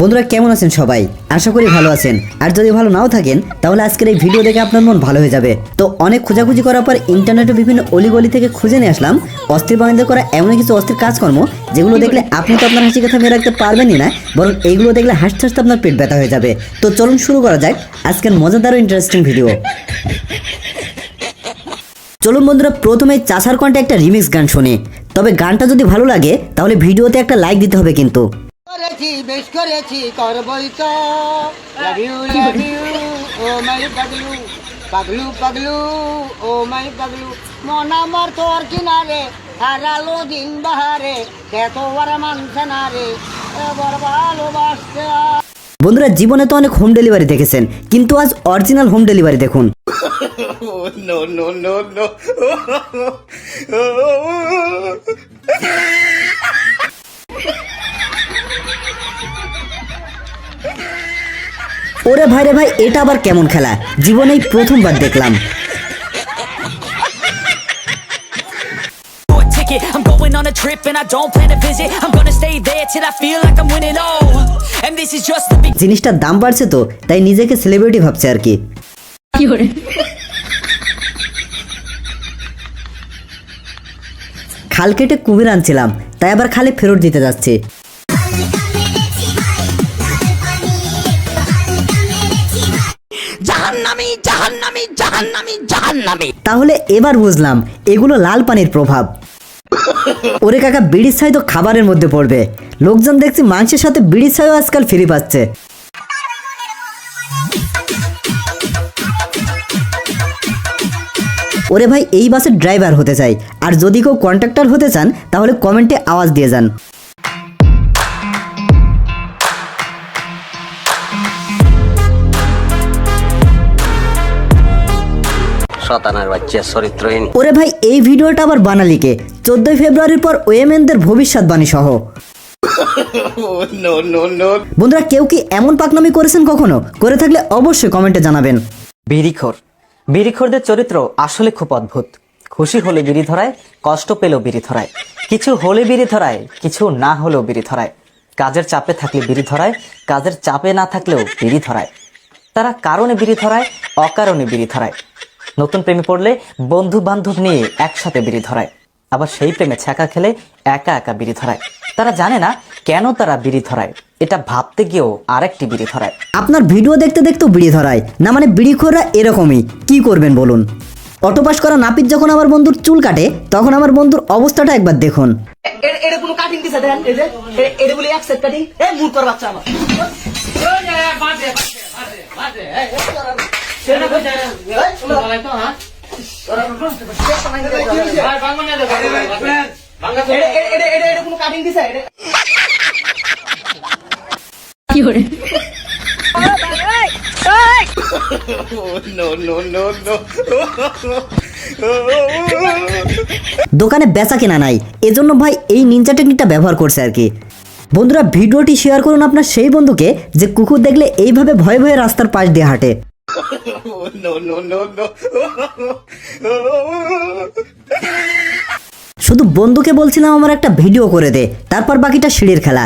বন্ধুরা, কেমন আছেন সবাই? আশা করি ভালো আছেন। আর যদি ভালো নাও থাকেন, তাহলে আজকের এই ভিডিও দেখে আপনার মন ভালো হয়ে যাবে। তো অনেক খোঁজাখুঁজি করার পর ইন্টারনেটে বিভিন্ন অলিগলি থেকে খুঁজে নিয়ে আসলাম। অস্থির বাঙালিদের করা এমন কিছু অস্থির কাজকর্ম, যেগুলো দেখলে আপনি তো আপনার হাসি কথা মেয়ে রাখতে পারবেনই না, বরং এইগুলো দেখলে হাসতে হাসতে আপনার পেট ব্যথা হয়ে যাবে। তো চলুন শুরু করা যাক আজকের মজাদার ইন্টারেস্টিং ভিডিও চলুন বন্ধুরা প্রথমে চাষার কণ্ঠে একটা রিমিক্স গান শুনি। তবে গানটা যদি ভালো লাগে তাহলে ভিডিওতে একটা লাইক দিতে হবে কিন্তু। করেছি বেশ করেছি করবই তো। লাভ ইউ লাভ ইউ ও মাই পাগলু পাগলু পাগলু ও মাই পাগলু। মন আমার তোর কিনারে হারালো দিন বাহারে এত বড় মানছে না রে এবার ভালোবাসতে বন্ধুরা জীবনে তো অনেক হোম ডেলিভারি দেখেছেন কিন্তু আজ অরিজিনাল হোম ডেলিভারি দেখুন। ওরে ভাই রে ভাই এটা আবার কেমন খেলা জীবনেই প্রথমবার দেখলাম. I'm going on a trip and I don't plan to visit. I'm gonna stay there till I feel like I'm winning. Oh, and this is just the beginning. জিনিসটার দাম বাড়ছে তো তাই নিজেকে সেলিব্রিটি ভাবছে আর কি খাল কেটে কুমির আনছিলাম তাই আবার খালে ফেরত দিতে যাচ্ছে। জাহান্নামি জাহান্নামি জাহান্নামি জাহান্নামি। তাহলে এবার বুঝলাম এগুলো লাল পানির প্রভাব। ওরে কাকা বিড়ির ছাই তো খাবারের মধ্যে পড়বে। লোকজন দেখছি মাংসের সাথে বিড়ির ছাইও আজকাল ফিরে পাচ্ছে। ওরে ভাই এই বাসের ড্রাইভার হতে চাই। আর যদি কেউ কন্ট্রাক্টর হতে চান তাহলে কমেন্টে আওয়াজ দিয়ে যান। শতানার বাচ্চা চরিত্রহীন। ওরে ভাই এই ভিডিওটা আবার বানালিকে চোদ্দই ফেব্রুয়ারির পর ওয়েমেনদের ভবিষ্যৎবাণী সহ। বন্ধুরা কেউ কি এমন পাকনামি করেছেন কখনো? করে থাকলে অবশ্যই কমেন্টে জানাবেন। বিড়িখোর। বিড়িখোরদের চরিত্র আসলে খুব অদ্ভুত। খুশি হলে বিড়ি ধরায়, কষ্ট পেলেও বিড়ি ধরায়। কিছু হলে বিড়ি ধরায়, কিছু না হলেও বিড়ি ধরায়। কাজের চাপে থাকলে বিড়ি ধরায়, কাজের চাপে না থাকলেও বিড়ি ধরায়। তারা কারণে বিড়ি ধরায়, অকারণে বিড়ি ধরায়। নতুন প্রেমে পড়লে বন্ধু বান্ধব নিয়ে একসাথে বিড়ি ধরায়। আবার সেই প্রেমে ছ্যাঁকা খেলে একা একা বিড়ি ধরায়। তারা জানে না কেন তারা বিড়ি ধরায় এটা ভাবতে গিয়েও আরেকটি বিড়ি ধরায় আপনার ভিডিও দেখতে দেখতেও বিড়ি ধরায় না মানে বিড়িখোররা এরকমই কি করবেন বলুন অটো পাস করা নাপিত যখন আমার বন্ধুর চুল কাটে তখন আমার বন্ধুর অবস্থাটা একবার দেখুন এ- এটা কোনো কাটিং দিছে দেখেন এই যে এটা বলে এক সেট কাটিং এ মুখ কর বাচ্চা আমার এটা- দোকানে বেচা কেনা নাই এজন্য ভাই এই নিনজা টেকনিকটা ব্যবহার করছে আর কি বন্ধুরা ভিডিওটি শেয়ার করুন আপনার সেই বন্ধুকে যে কুকুর দেখলে এইভাবে ভয়ে ভয়ে রাস্তার পাশ দিয়ে হাঁটে শুধু বন্ধুকে বলছিলাম আমার একটা ভিডিও করে দে তারপর বাকিটা সিঁড়ির খেলা।